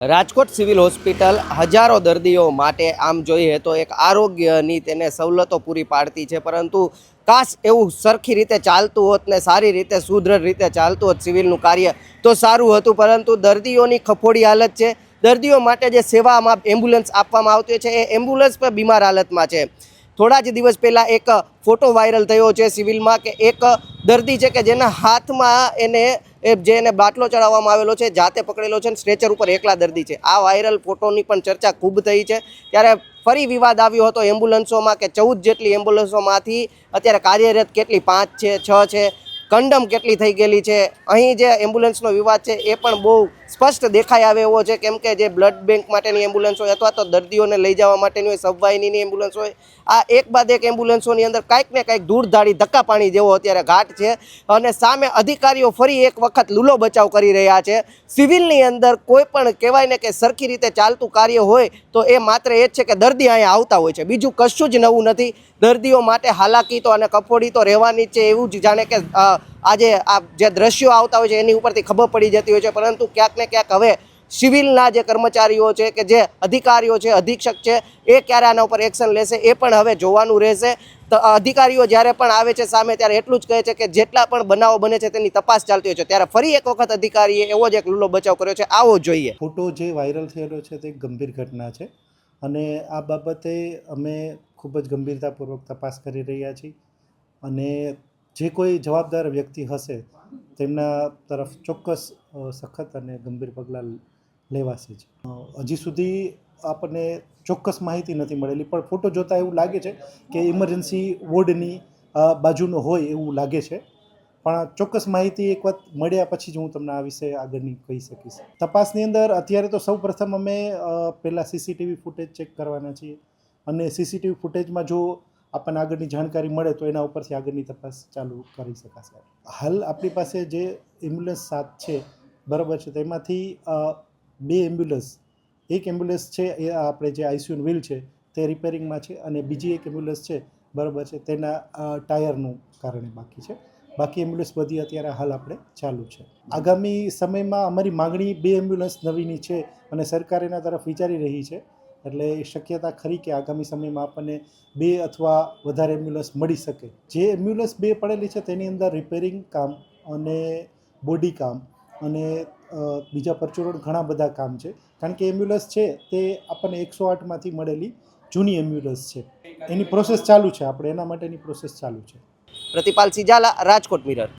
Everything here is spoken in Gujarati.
રાજકોટ સિવિલ હોસ્પિટલ હજારો દર્દીઓ માટે આમ જોઈએ તો એક આરોગ્યની તેને સવલતો પૂરી પાડતી છે, પરંતુ કાશ એવું સરખી રીતે ચાલતું હોત ને સારી રીતે સુદૃઢ રીતે ચાલતું હોત સિવિલનું કાર્ય, તો સારું હતું. પરંતુ દર્દીઓની ખફોડી હાલત છે. દર્દીઓ માટે જે સેવામાં એમ્બ્યુલન્સ આપવામાં આવતી છે, એ એમ્બ્યુલન્સ પણ બીમાર હાલતમાં છે. થોડા જ દિવસ પહેલાં એક ફોટો વાયરલ થયો છે સિવિલમાં કે એક દર્દી છે કે જેના હાથમાં એને એ જે એને બાટલો ચડાવવામાં આવેલો છે, જાતે પકડેલો છે ને સ્ટ્રેચર ઉપર એકલા દર્દી છે. આ વાયરલ ફોટોની પણ ચર્ચા ખૂબ થઈ છે. ત્યારે ફરી વિવાદ આવ્યો હતો એમ્બ્યુલન્સોમાં કે ચૌદ જેટલી એમ્બ્યુલન્સોમાંથી અત્યારે કાર્યરત કેટલી? પાંચ છે, છ છે? કંડમ કેટલી થઈ ગયેલી છે? અહીં જે એમ્બ્યુલન્સનો વિવાદ છે એ પણ બહુ સ્પષ્ટ દેખાઈ આવે એવો છે, કેમ કે જે બ્લડ બેંક માટેની એમ્બ્યુલન્સ હોય અથવા તો દર્દીઓને લઈ જવા માટેની હોય સબવાહિનીની એમ્બ્યુલન્સ હોય, આ એક બાદ એક એમ્બ્યુલન્સોની અંદર કાંઈક ને કાંઈક ધૂળધાળી ધક્કા પાણી જેવો અત્યારે ઘાટ છે અને સામે અધિકારીઓ ફરી એક વખત લૂલો બચાવ કરી રહ્યા છે. સિવિલની અંદર કોઈ પણ કહેવાય ને કે સરખી રીતે ચાલતું કાર્ય હોય તો એ માત્ર એ જ છે કે દર્દી અહીંયા આવતા હોય છે. બીજું કશું જ નવું નથી. દર્દીઓ માટે હાલાકી તો અને કફોડી તો રહેવાની છે, એવું જ જાણે કે આજે આ જે દ્રશ્યો આવતા હોય છે, એની ઉપરથી ખબર પડી જતી હોય છે. પરંતુ ક્યાંક ને ક્યાંક હવે સિવિલના જે કર્મચારીઓ છે કે જે અધિકારીઓ છે, અધિક્ષક છે, એ ક્યારે આના ઉપર એક્શન લેશે, એ પણ હવે જોવાનું રહેશે. તો અધિકારીઓ જ્યારે પણ આવે છે સામે, ત્યારે એટલું જ કહે છે કે જેટલા પણ બનાવો બને છે, તેની તપાસ ચાલતી હોય છે. ત્યારે ફરી એક વખત અધિકારીએ એવો જ એક લૂલો બચાવ કર્યો છે. આવો જોઈએ. ફોટો જે વાયરલ થયેલો છે, તે ગંભીર ઘટના છે. અને આ બાબતે અમે ખૂબ જ ગંભીરતાપૂર્વક તપાસ કરી રહ્યા છીએ. અને જે કોઈ જવાબદાર વ્યક્તિ હશે, તેમના તરફ ચોક્કસ સખત અને ગંભીર પગલાં લેવાશે જ. હજી સુધી આપણને ચોક્કસ માહિતી નથી મળેલી, પણ ફોટો જોતાં એવું લાગે છે કે ઇમરજન્સી વોર્ડની બાજુનો હોય એવું લાગે છે. પણ ચોક્કસ માહિતી એક વખત મળ્યા પછી જ હું તમને આ વિશે આગળની કહી શકીશ. તપાસની અંદર અત્યારે તો સૌ પ્રથમ અમે પહેલાં સીસીટીવી ફૂટેજ ચેક કરવાના છીએ. અને સીસીટીવી ફૂટેજમાં જો આપણને આગળની જાણકારી મળે તો એના ઉપરથી આગળની તપાસ ચાલુ કરી શકાશે. હાલ આપણી પાસે જે એમ્બ્યુલન્સ સાત છે, બરાબર છે તેમાંથી બે એમ્બ્યુલન્સ એક એમ્બ્યુલન્સ છે, એ આપણે જે આઈસીયુ વ્હીલ છે, તે રિપેરિંગમાં છે અને બીજી એક એમ્બ્યુલન્સ છે, બરાબર છે, તેના ટાયરનું કારણે બાકી છે. બાકી એમ્બ્યુલન્સ બધી અત્યારે હાલ આપણે ચાલુ છે. આગામી સમયમાં અમારી માગણી બે એમ્બ્યુલન્સ નવીની છે અને સરકાર એના તરફ વિચારી રહી છે. એટલે એ શક્યતા ખરી કે આગામી સમયમાં આપણને બે અથવા વધારે એમ્બ્યુલન્સ મળી શકે. જે એમ્બ્યુલન્સ બે પડેલી છે તેની અંદર રિપેરિંગ કામ અને બોડી કામ અને બીજા પરચુરણ ઘણા બધા કામ છે. કારણ કે એમ્બ્યુલન્સ છે તે આપણને એકસો આઠમાંથી મળેલી જૂની એમ્બ્યુલન્સ છે. એની પ્રોસેસ ચાલુ છે. આપણે એના માટેની પ્રોસેસ ચાલુ છે. પ્રતિપાલ સિજાલા, રાજકોટ મિરર.